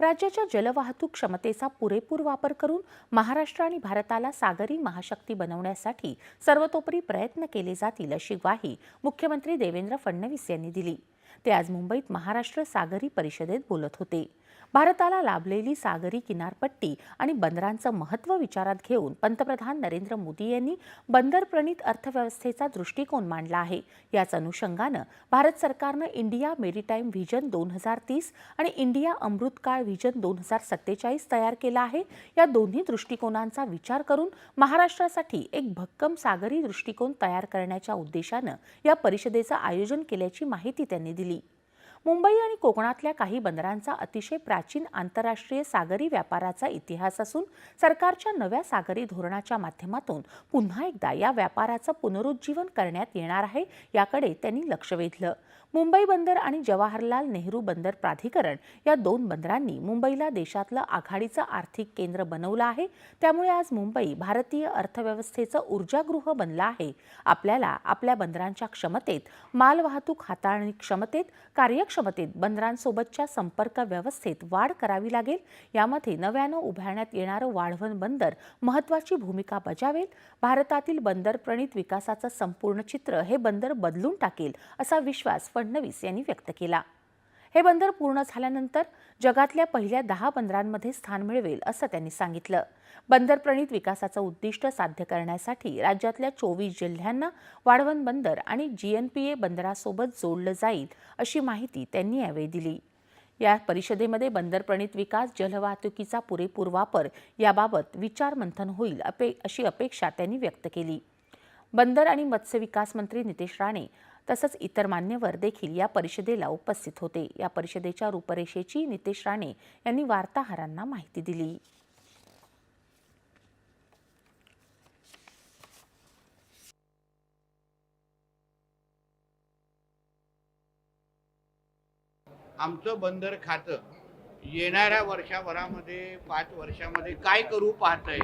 राज्याच्या जलवाहतूक क्षमतेचा पुरेपूर वापर करून महाराष्ट्र आणि भारताला सागरी महाशक्ती बनवण्यासाठी सर्वतोपरी प्रयत्न केले जातील अशी ग्वाही मुख्यमंत्री देवेंद्र फडणवीस यांनी दिली. ते आज मुंबईत महाराष्ट्र सागरी परिषदेत बोलत होते. भारताला लाभलेली सागरी किनारपट्टी आणि बंदरांचं महत्त्व विचारात घेऊन पंतप्रधान नरेंद्र मोदी यांनी बंदरप्रणित अर्थव्यवस्थेचा दृष्टिकोन मांडला आहे. याच अनुषंगानं भारत सरकारनं इंडिया मेरीटाईम व्हिजन दोन हजार तीस आणि इंडिया अमृतकाळ व्हिजन दोन हजार सत्तेचाळीस तयार केला आहे. या दोन्ही दृष्टिकोनांचा विचार करून महाराष्ट्रासाठी एक भक्कम सागरी दृष्टिकोन तयार करण्याच्या उद्देशानं या परिषदेचं आयोजन केल्याची माहिती त्यांनी दिली. मुंबई आणि कोकणातल्या काही बंदरांचा अतिशय प्राचीन आंतरराष्ट्रीय सागरी व्यापाराचा इतिहास असून सरकारच्या नव्या सागरी धोरणाच्या माध्यमातून पुन्हा एकदा या व्यापाराचं पुनरुज्जीवन करण्यात येणार आहे याकडे त्यांनी लक्ष वेधलं. मुंबई बंदर आणि जवाहरलाल नेहरू बंदर प्राधिकरण या दोन बंदरांनी मुंबईला देशातलं आघाडीचं आर्थिक केंद्र बनवलं आहे. त्यामुळे आज मुंबई भारतीय अर्थव्यवस्थेचं ऊर्जागृह बनलं आहे. आपल्याला आपल्या बंदरांच्या क्षमतेत मालवाहतूक हाताळणी क्षमतेत क्षमतेत बंदरांसोबतच्या संपर्क व्यवस्थेत वाढ करावी लागेल. यामध्ये नव्यानं उभारण्यात येणारं वाढवण बंदर महत्त्वाची भूमिका बजावेल. भारतातील बंदर प्रणित विकासाचं संपूर्ण चित्र हे बंदर बदलून टाकेल असा विश्वास फडणवीस यांनी व्यक्त केला. हे बंदर पूर्ण झाल्यानंतर जगातल्या पहिल्या दहा बंदरांमध्ये स्थान मिळवेल असं त्यांनी सांगितलं. बंदर प्रणित विकासाचं उद्दिष्ट साध्य करण्यासाठी राज्यातल्या चोवीस जिल्ह्यांना वाढवण बंदर आणि जीएनपीए बंदरासोबत जोडलं जाईल अशी माहिती त्यांनी यावेळी दिली. या परिषदेमध्ये बंदर प्रणित विकास जलवाहतुकीचा पुरेपूर वापर याबाबत विचारमंथन होईल अपे अशी अपेक्षा त्यांनी व्यक्त केली. बंदर आणि मत्स्य विकास मंत्री नितेश राणे तसंच इतर मान्यवर देखील या परिषदेला उपस्थित होते. या परिषदेच्या रूपरेषेची नितेश राणे यांनी वार्ताहरांना माहिती दिली. आमचं बंदर खातं येणाऱ्या वर्षाभरामध्ये पाच वर्षामध्ये काय करू पाहतंय?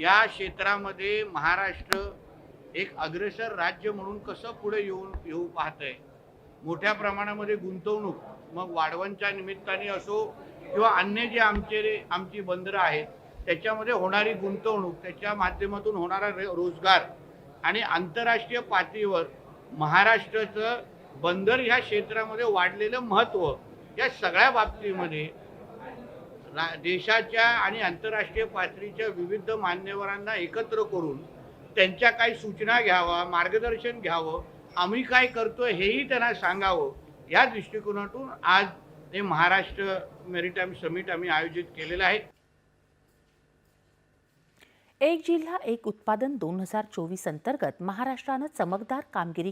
या क्षेत्रामध्ये महाराष्ट्र एक अग्रेसर राज्य म्हणून कसं पुढे येऊन येऊ पाहतंय? मोठ्या प्रमाणामध्ये गुंतवणूक मग वाढवणच्या निमित्ताने असो किंवा अन्य जे आमचे आमची बंदरं आहेत त्याच्यामध्ये होणारी गुंतवणूक त्याच्या माध्यमातून होणारा रोजगार आणि आंतरराष्ट्रीय पातळीवर महाराष्ट्राचं बंदर ह्या क्षेत्रामध्ये वाढलेलं महत्त्व या सगळ्या बाबतीमध्ये रा- देशाच्या आणि आंतरराष्ट्रीय पातळीच्या विविध मान्यवरांना एकत्र करून त्यांच्या काही सूचना घ्यावा मार्गदर्शन घ्यावं आम्ही काय करतोय हेही त्यांना सांगावं या दृष्टिकोनातून आज हे महाराष्ट्र मेरीटाईम समिट आम्ही आयोजित केलेलं आहे. एक जिल्हा एक उत्पादन दोन हजार चोवीस अंतर्गत महाराष्ट्रानं चमकदार कामगिरी